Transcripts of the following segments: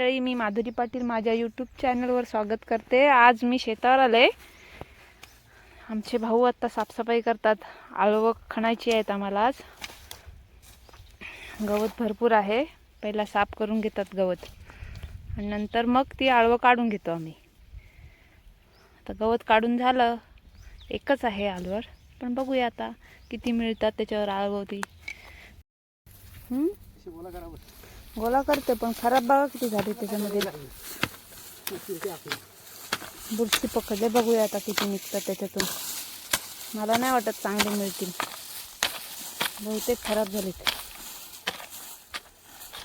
मंडळी मी माधुरी पाटील माझ्या यूट्यूब चॅनलवर स्वागत करते. आज मी शेतावर आले. आमचे भाऊ आत्ता साफसफाई करतात. आळवं खणायची आहेत आम्हाला आज. गवत भरपूर आहे. पहिला साफ करून घेतात गवत. आणि नंतर मग ती आळवं काढून घेतो आम्ही. आता गवत काढून झालं. एकच आहे आलवर पण बघूया आता किती मिळतात त्याच्यावर आळवं ती. गोला करते पण खराब बघा किती झाली त्याच्यामध्ये. बुरशी पकडले. बघूया आता किती निघतात त्याच्यातून. मला नाही वाटत चांगले मिळतील. बहुतेक खराब झालेत.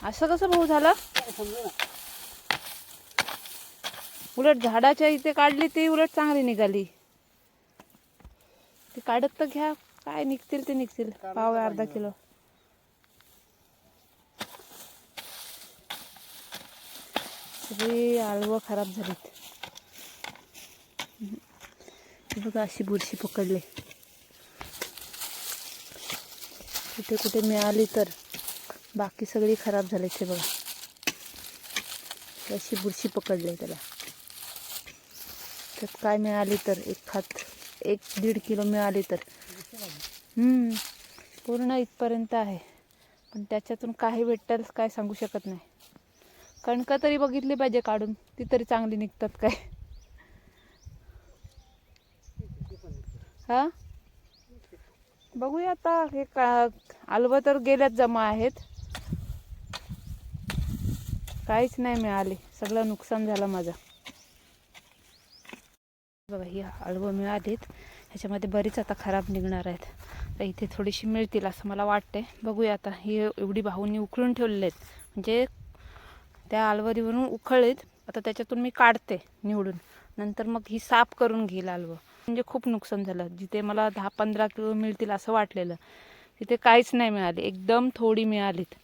असं कसं भाऊ झालं? उलट झाडाच्या इथे काढली ती उलट चांगली निघाली. ती काढत तर घ्या. काय निघतील ते निघतील. पाव अर्धा किलो. सगळी आळवं खराब झालीत. बघा अशी बुरशी पकडले. कुठे कुठे मिळाली तर बाकी सगळी खराब झाली ते बघा. अशी बुरशी पकडली त्याला. त्यात काय मिळाली तर एक खात एक दीड किलो मिळाली तर. हम्म, पूर्ण इथपर्यंत आहे. पण त्याच्यातून काही भेटतच काय सांगू शकत नाही. कणकं तरी बघितली पाहिजे काढून. ती तरी चांगली निघतात काय. हा? बघूया आता. हे का आलवं तर गेल्यात जमा आहेत. काहीच नाही मिळाले. सगळं नुकसान झालं माझं. बघा ही आळवं मिळालीत. ह्याच्यामध्ये बरीच आता खराब निघणार आहेत. तर इथे थोडीशी मिळतील असं मला वाटते बघूया आता. ही एवढी भाऊंनी उकळून ठेवलेले आहेत. म्हणजे त्या आलवरीवरून उखळलीत आता त्याच्यातून मी काढते निवडून. नंतर मग ही साफ करून घेईल आलवं. म्हणजे खूप नुकसान झालं. जिथे मला दहा पंधरा किलो मिळतील असं वाटलेलं तिथे काहीच नाही मिळाले. एकदम थोडी मिळालीत.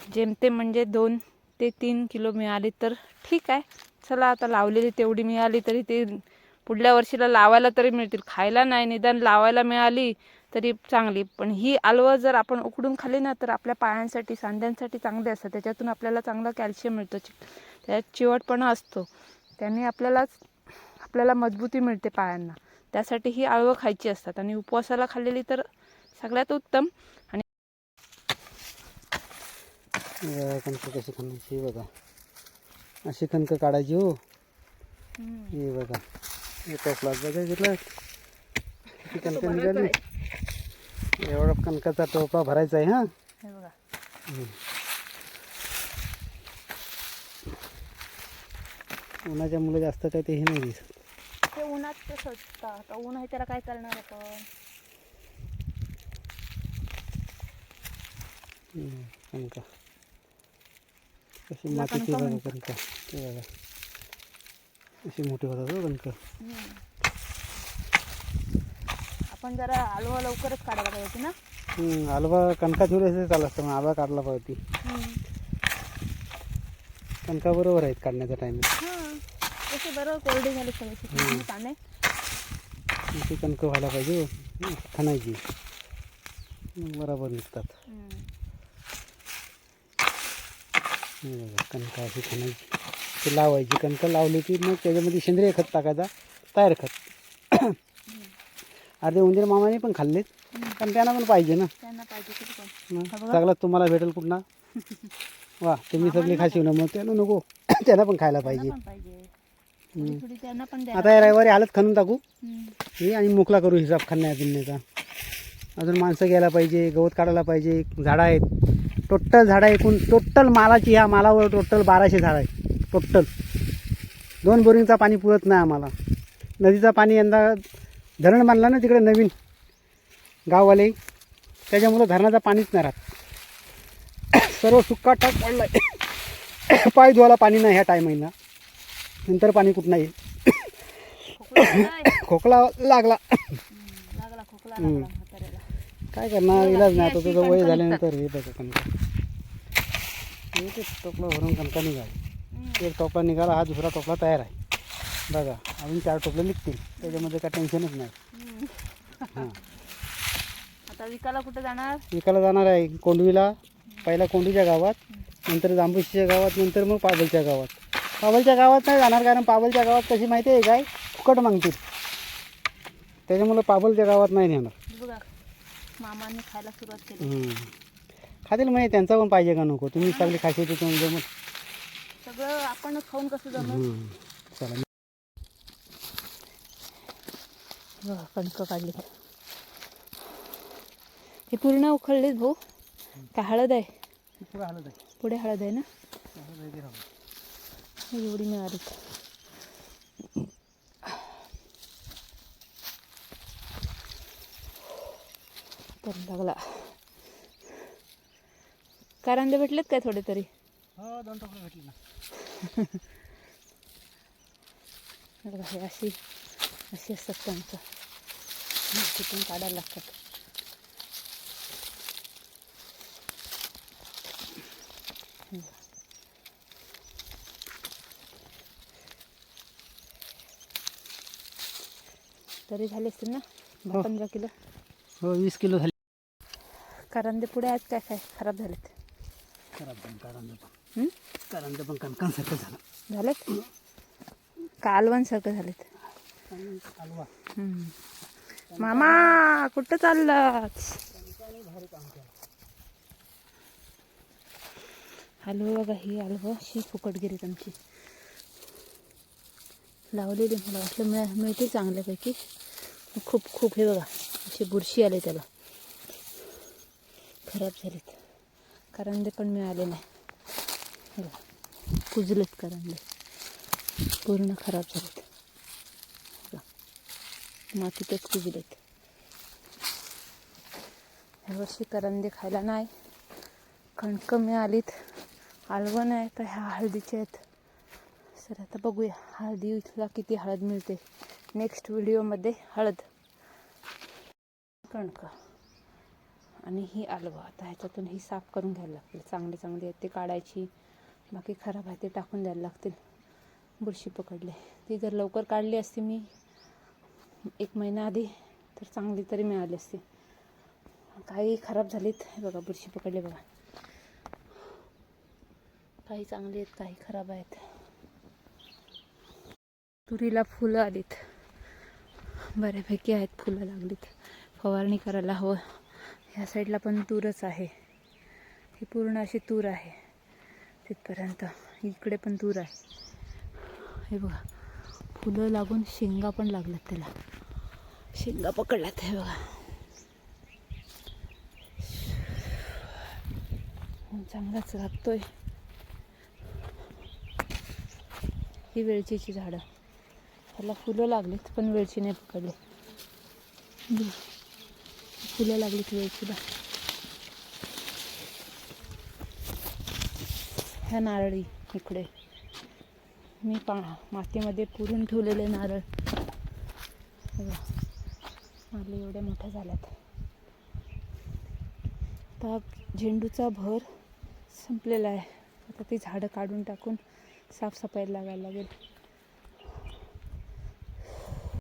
जेमतेम म्हणजे दोन ते तीन किलो मिळाली तर ठीक आहे. चला आता लावलेली तेवढी मिळाली तरी ते पुढल्या वर्षीला लावायला तरी मिळतील. खायला नाही निदान लावायला मिळाली. तरी चांगली. पण ही आलवं जर आपण उकडून खाल्ली ना तर आपल्या पायांसाठी सांध्यांसाठी चांगले असतात त्याच्यातून आपल्याला चांगला कॅल्शियम मिळतो. चि- त्यात चिवटपणा असतो. त्याने आपल्याला आपल्याला मजबूती मिळते पायांना. त्यासाठी ही आळवं खायची असतात. आणि उपवासाला खाल्लेली तर सगळ्यात उत्तम. आणि कशी खाण्याची हे बघा. अशी कणकं काढायची हो. हे बघा. हे बघा घेतलं किती कणकं निघाली. एवढा कणकाचा टोपला भरायचा आहे हा? हे बघा. उन्हाच्या मुलं जास्त काय ते हे नाही दिसत. ते उन्हात ते सजतात आता ऊन आहे त्याला काय करणार आपण? हम्म, कणका तुला मातीची. कणका ते बघा. अशी मोठी होतात हो कणकं आपण जरा आलवा लवकरच काढायला पाहिजे ना? हम्म, हलवा कणका असेल चालू असतं मग आबा काढला पाहिजे. कणका बरोबर आहेत काढण्याचा टाइम हां तसे बरं कोरडी झाली सगळी पाने. ती कणकं व्हायला पाहिजे खणायची. मग बरोबर निघतात. हे बघा कणका अशी खणायची. ते लावायची कणकं लावली की मग त्याच्यामध्ये सेंद्रिय खत टाकायचा तयार खत. अर्धे उंदीर मामाने पण खाल्लेत. पण त्यांना पण पाहिजे ना. त्यांना पाहिजे पण. हा. सगळं तुम्हाला भेटेल कुठला? वा तुम्ही सगळी खाशी ना मग त्यांना नको. त्यांना पण खायला पाहिजे. त्यांना पण पाहिजे. थोडी थोडी त्यांना पण द्या. आता या रविवारी हालत खणून टाकू. हम्म. हे आणि मोकला करू हिसाब खाण्या पिण्याचा अजून माणसं घ्यायला पाहिजे गवत काढायला पाहिजे झाडं आहेत. टोटल झाडं एकूण टोटल मालाची ह्या मालावर टोटल बाराशे झाडं आहेत. टोटल. दोन बोरिंगचा पाणी पुरत नाही आम्हाला. नदीचा पाणी यंदा धरण बांधला ना तिकडे नवीन गाववाले त्याच्यामुळं धरणाचं पाणीच नाही राहत. सर्व सुक्का टाक पडला आहे पाय धुवायला पाणी नाही ह्या टायमिंगला नंतर पाणी कुठं नाही खोकला लागला. लागला खोकला काय करणार? इलाज नाही. आता तुझं वय झाल्यानंतर हे बघा कणका. टोपला भरून कणका निघाला. एक टोपला निघाला हा दुसरा टोपला तयार आहे. बघा. अजून चार टोपले निघतील. त्याच्यामध्ये काय टेन्शनच नाही. हां. आता विकायला कुठे जाणार? विकायला जाणार आहे. कोंडवीला. पहिला कोंडवीच्या गावात. नंतर जांभूशीच्या गावात. नंतर मग पाबलच्या गावात. पाबलच्या गावात नाही जाणार कारण पाबलच्या गावात कशी माहिती आहे काय? फुकट मागतील. त्याच्यामुळं पाबलच्या गावात नाही नेणार. बघा मामाने खायला सुरुवात केली. हम्म. खातील म्हणजे त्यांचा पण पाहिजे का नको? तुम्ही चांगली खाशी तुम्ही जमत सगळं आपणच खाऊन कसं जमलं? हम्म. चला. बघा कणकं काढली हे पूर्ण उखळलीत भाऊ. का हळद आहे? पुढं आलं जाईल पुढे हळद आहे ना? एवढी मिळाली तर लागला कारांदे भेटलेत काय थोडे तरी? हो दोन भेटली ना. अशी अशी असतात कणकं. तिथून काढायला लागतात तरी झाले असतील ना? हो. पंधरा किलो? हो वीस किलो झाली. कारांदे पुढे आहेत काय? काय खराब झालेत? खराब पण कारांचं पण. हं? कारांचं पण कणकांसारखं झालं. झालेत? कालवणसारखं झालेत. हलवा हम्म. मामा कुठं चाललं हलवं बघा ही हलवं शी फुकट गेलीत आमची. लावलेली मला वाटलं मिळा मिळते चांगल्यापैकी. खूप खूप हे बघा अशी बुरशी आले त्याला. खराब झालेत. करंदे पण मिळाले नाही. कुजलेत करंदे. पूर्ण खराब झालेत. मातीतच कुजलेत. ह्यावर्षी करंदे खायला नाही. कणकं मिळालीत आलवण आहे तर ह्या हळदीच्या आहेत. सर आता बघूया हळदीला किती हळद मिळते. नेक्स्ट व्हिडिओमध्ये हळद. कणकं. आणि ही आलवं. आता ह्याच्यातून ही साफ करून घ्यायला लागतील. चांगले चांगले आहेत ते काढायची. बाकी खराब आहे ते टाकून द्यायला लागतील. बुरशी पकडले. ती जर लवकर काढली असती मी एक महिना आधी तर चांगली तरी मिळाली असती. काही खराब झालीत हे बघा बुरशी पकडले बघा. काही चांगली आहेत काही खराब आहेत. तुरीला फुलं आलीत. बऱ्यापैकी आहेत फुलं लागलीत. फवारणी करायला हवं. ह्या साईडला पण तूरच आहे. ही पूर्ण अशी तूर आहे. तिथपर्यंत. इकडे पण तूर आहे. हे बघा. फुलं लागून शेंगा पण लागल्यात त्याला. शेंगा पकडल्यात हे बघा. चांगलाच लागतोय. ही वेलचीची झाडं. त्याला फुलं लागलीत पण वेलची नाही पकडली. फुलं लागलीत वेलचीला. ह्या नारळी इकडे. मी पा मातीमध्ये पुरून ठेवलेले नारळ. नारळ एवढ्या मोठ्या झाल्यात आता झेंडूचा भर संपलेला आहे. आता ती झाडं काढून टाकून साफसफाई लागायला लागेल.